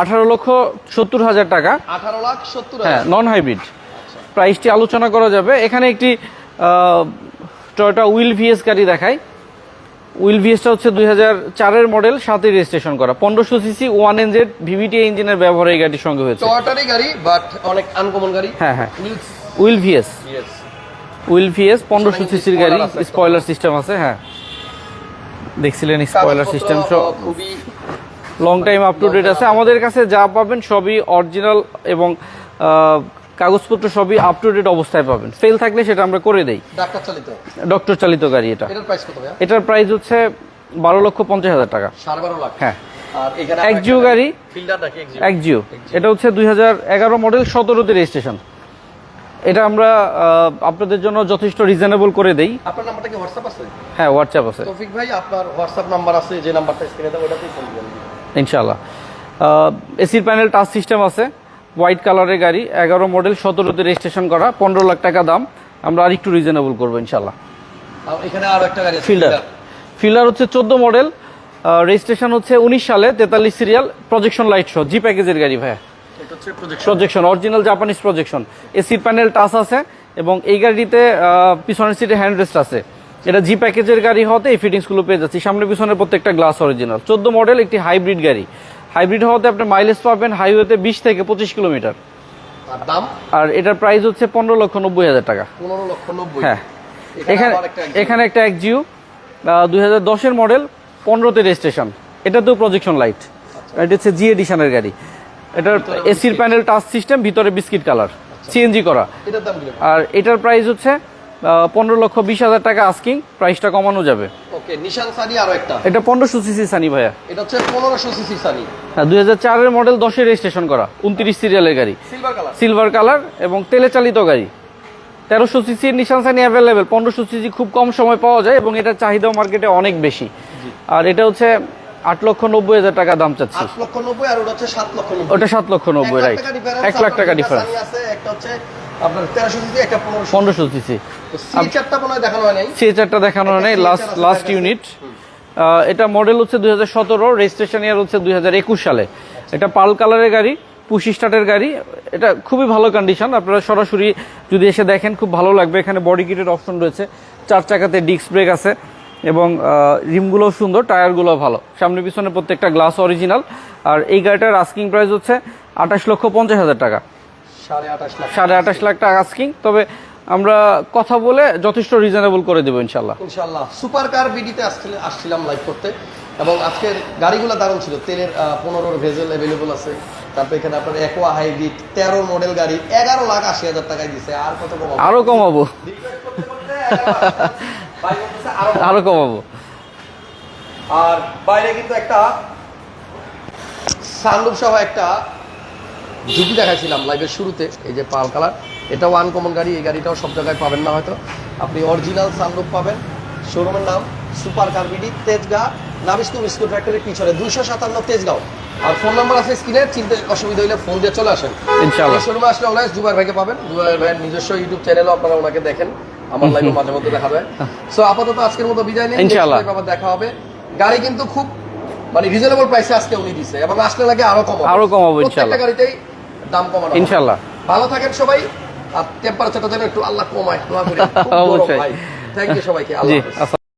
Speaker 2: আঠারো লক্ষ সত্তর হাজার টাকা।
Speaker 1: 18 লাখ 70
Speaker 2: হ্যাঁ নন হাইব্রিড প্রাইসটি আলোচনা করা যাবে। এখানে একটি টয়োটা উইল ভিএস গাড়ি দেখাই। উইল ভিএসটা হচ্ছে দুই হাজার চারের মডেল সাথে রেজিস্ট্রেশন করা। পনেরোশো সিসি ওয়ান এনজেড ভিভিটি ইঞ্জিনের ব্যবহার এই গাড়ির সঙ্গে হয়েছে।
Speaker 1: টয়োটারই গাড়ি বাট অনেক আনকমন গাড়ি।
Speaker 2: হ্যাঁ হ্যাঁ। উইল ভিএস উইল ভিএস পনেরোশো সিসির গাড়ি। স্পয়লার সিস্টেম আছে হ্যাঁ। দেখছিলেন স্পয়লার সিস্টেম সব।
Speaker 1: খুবই
Speaker 2: long time up to date আছে। আমাদের কাছে যা পাবেন সবই অরিজিনাল এবং কাগজপত্র সবই আপ টু ডেট অবস্থায় পাবেন। ফেল থাকলে সেটা আমরা করে দেই। ডক্টর চালিত। গাড়ি এটা।
Speaker 1: এটার প্রাইস
Speaker 2: হচ্ছে বারো লক্ষ পঞ্চাশ হাজার টাকা। হ্যাঁ।
Speaker 1: আর এখানে
Speaker 2: এক জিও গাড়ি।
Speaker 1: ফিল্ডার নাকি এক জিও
Speaker 2: এটা হচ্ছে দুই হাজার এগারো মডেল সতেরোতে রেজিস্ট্রেশন এটা আমরা আপনাদের জন্য যথেষ্ট রিজনেবল করে দেই।
Speaker 1: আপনার নাম্বারটা কি হোয়াটসঅ্যাপ আছে?
Speaker 2: হ্যাঁ হোয়াটসঅ্যাপ আছে।
Speaker 1: তৌফিক ভাই আপনার হোয়াটসঅ্যাপ নাম্বার আছে যে নাম্বারটা স্ক্রিনে দেবো ওটাতেই ফোন দিবেন।
Speaker 2: ইনশাল্লাহ এসির প্যানেল টাচ সিস্টেম আছে হোয়াইট কালারের গাড়ি এগারো মডেল সতেরোতে রেজিস্ট্রেশন করা পনেরো লাখ টাকা দাম। আমরা আরেকটু রিজনেবল করব ইনশাল্লাহ
Speaker 1: এখানে আরও একটা গাড়ি
Speaker 2: ফিল্ডার ফিল্ডার হচ্ছে চোদ্দ মডেল রেজিস্ট্রেশন হচ্ছে উনিশ সালে তেতাল্লিশ serial projection light show G প্যাকেজের গাড়ি ভাইয়া।
Speaker 1: হচ্ছে প্রজেকশন
Speaker 2: অরিজিনাল জাপানিজ প্রজেকশন এসির প্যানেল টাচ আছে এবং এই গাড়িতে পিছনের সিটে হ্যান্ড রেস্ট আছে। এটা জি প্যাকেজের গাড়ি হতে এই ফিটিংসগুলো পেয়ে যাচ্ছি। সামনে পিছনের প্রত্যেকটা গ্লাস অরিজিনাল চোদ্দ মডেল একটি হাইব্রিড গাড়ি। হাইব্রিড হওয়াতে আপনি মাইলেজ পাবেন হাইওয়েতে বিশ থেকে পঁচিশ কিলোমিটার
Speaker 1: আর দাম?
Speaker 2: আর এটার প্রাইস হচ্ছে পনেরো লক্ষ নব্বই হাজার টাকা।
Speaker 1: পনেরো লক্ষ নব্বই।
Speaker 2: হ্যাঁ।
Speaker 1: এখানে
Speaker 2: এখানে
Speaker 1: একটা
Speaker 2: এক জিও দুই হাজার দশের মডেল পনেরোতে রেজিস্ট্রেশন এটাতেও প্রজেকশন লাইট এটা হচ্ছে জি এডিশনের গাড়ি। এটার এসির প্যানেল টাচ সিস্টেম ভিতরে বিস্কিট কালার সিএনজি করা। আর এটার প্রাইস হচ্ছে পনেরো লক্ষ বিশ হাজার টাকা আস্কিং প্রাইসটা কমানো যাবে।
Speaker 1: ওকে নিশান সানি আরও একটা।
Speaker 2: এটা পনেরোশো সিসি সানি ভাইয়া।
Speaker 1: এটা হচ্ছে পনেরোশো সিসি সানি।
Speaker 2: হ্যাঁ দুই হাজার চারের মডেল দশে রেজিস্ট্রেশন করা উনত্রিশ সিরিয়ালের গাড়ি।
Speaker 1: সিলভার কালার
Speaker 2: সিলভার কালার এবং তেলে চালিত গাড়ি। তেরোশো সিসির নিশান সানি অ্যাভেলেবেল পনেরোশো সিসি খুব কম সময় পাওয়া যায় এবং এটার চাহিদাও মার্কেটে অনেক বেশি। আর এটা হচ্ছে আট লক্ষ নব্বই হাজার টাকা দাম চাচ্ছি।
Speaker 1: ওটা হচ্ছে সাত লক্ষ নব্বই।
Speaker 2: রাইট এক লাখ টাকা ডিফারেন্স
Speaker 1: আছে একটা হচ্ছে আপনার সিসি একটা
Speaker 2: সিসি।
Speaker 1: মনে হয় দেখানো হয় নাই
Speaker 2: সি দেখানো নেই
Speaker 1: একটা
Speaker 2: লাস্ট লাস্ট ইউনিট এটা মডেল হচ্ছে দুই হাজার সতেরো রেজিস্ট্রেশন ইয়ার হচ্ছে দুই হাজার একুশ সালে। এটা পাল কালারের গাড়ি পুশি স্টার্টের গাড়ি। এটা খুবই ভালো কন্ডিশন আপনারা সরাসরি যদি এসে দেখেন খুব ভালো লাগবে। এখানে বডি কিটের অপশন রয়েছে। চার চাকাতে ডিস্ক ব্রেক আছে এবং রিমগুলোও সুন্দর টায়ারগুলো ভালো। সামনে পিছনে প্রত্যেকটা গ্লাস অরিজিনাল আর এই গাড়িটার আস্কিং প্রাইস হচ্ছে আঠাশ লক্ষ পঞ্চাশ হাজার টাকা।
Speaker 1: সাড়ে আঠাশ লাখ
Speaker 2: টাকা আস্কিং তবে আমরা কথা বলে যথেষ্ট রিজনেবল করে দেবো ইনশাল্লাহ।
Speaker 1: ইনশাল্লাহ। সুপার কার বিডিতে আসছিল আসছিলাম লাইভ করতে এবং আজকের গাড়িগুলো দারুণ ছিল। তেলের পনেরোর ভেজেল অ্যাভেলেবল আছে। তারপর এখানে আপনার একোয়া হাইব্রিড তেরো মডেল গাড়ি এগারো লাখ আশি হাজার টাকায় দিছে। আর কত কম
Speaker 2: আরও কমাবো। আরও কমাবো।
Speaker 1: আর বাইরে কিন্তু একটা সানরুফ সহ একটা জুটি দেখাইছিলাম লাইভের শুরুতে এই যে পাল কালার। এটাও আনকমন গাড়ি এই গাড়িটাও সব জায়গায় পাবেন না হয়তো। আপনি অরিজিনাল সানরুফ পাবেন শোরুমের নাম super car BD Tejgaon Nabisco biscuit ফ্যাক্টরির পিছনে দুইশো সাতান্ন তেজগাঁও। আর ফোন নাম্বার আছে স্ক্রিনে চিনতে অসুবিধা হলে ফোন দিয়ে চলে আসেন। শোরুমে আসলে অনলাইন জুবাইর ভাইকে পাবেন। জুবাইর ভাইয়ের নিজস্ব ইউটিউব চ্যানেলও আপনারা ওনাকে দেখেন। আমার লাইভে মাঝে মধ্যে দেখা যায় সো আপাতত আজকের মতো বিদায় নিন
Speaker 2: ইনশাআল্লাহ।
Speaker 1: আবার দেখা হবে। গাড়ি কিন্তু খুব মানে রিজনেবল প্রাইসে আজকে উনি দিছে এবং আসলে লাগে আরও কম
Speaker 2: আরও কমাবো
Speaker 1: প্রত্যেকটা
Speaker 2: ইনশাআল্লাহ।
Speaker 1: গাড়িতেই দাম কমানো
Speaker 2: ইনশাল্লাহ
Speaker 1: ভালো থাকেন সবাই আর টেম্পারেচারটা যেন একটু আল্লাহ কমায় দোয়া করি।
Speaker 2: অবশ্যই।
Speaker 1: থ্যাংক ইউ সবাইকে আল্লাহ